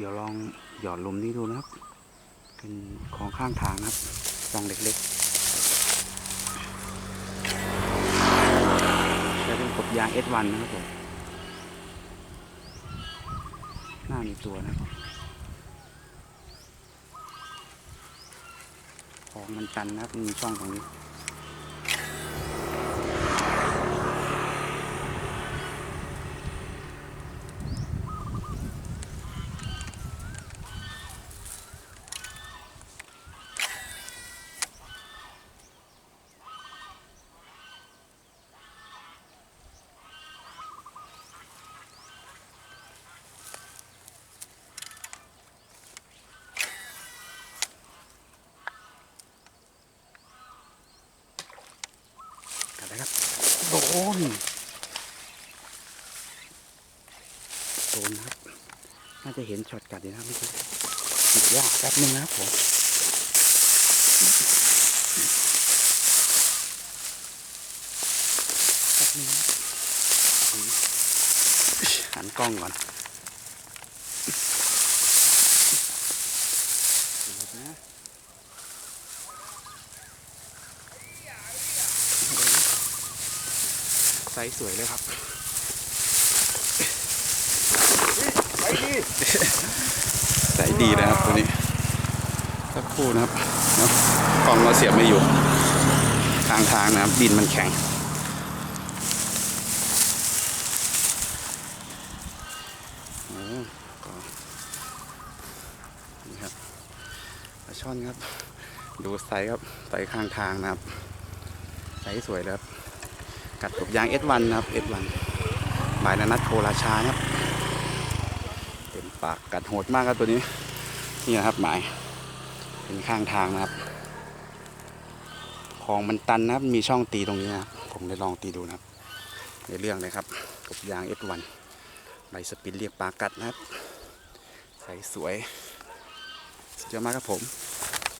เดี๋ยวลองหยอดลมนี้ดูนะครับ เป็นของข้างทางนะครับฟองเล็กๆใช้เป็นกบยาง S1 นะครับผมหน้ามีตัวนะครับของมันตันนะครับมีช่องตรงนี้ นะครับโดนโดนนะครับน่าจะเห็นช็อตกัดดีนะครับพี่ทุกติดยากแป๊บนึงนะครับผมแป๊บนึงหันกล้องก่อนดูนะ ไซส์สวยเลยครับไปดิไซส์ดีนะครับตัวนี้สักครู่นะครับเนาะกล้องเราเสียบไม่อยู่ทางทางนะครับ ดินมันแข็งโอ้ก็นี่ครับปลาช่อนครับ ดูไซส์ครับไซส์ข้างทางนะครับไซส์สวยเลยครับ กัดกบยาง S1 นะครับ S1 หมายนัดโคราชานะครับเต็มปากกัดโหดมากครับตัวนี้นี่นะครับหมายเป็นข้างทางนะครับคลองมันตันนะครับมีช่องตีตรงนี้นะครับผมได้ลองตีดูนะครับ ในเรื่องเลยครับกบยาง S1 ใบสปินเรียกปลากัดนะครับใสสวยสุดยอดมากครับผม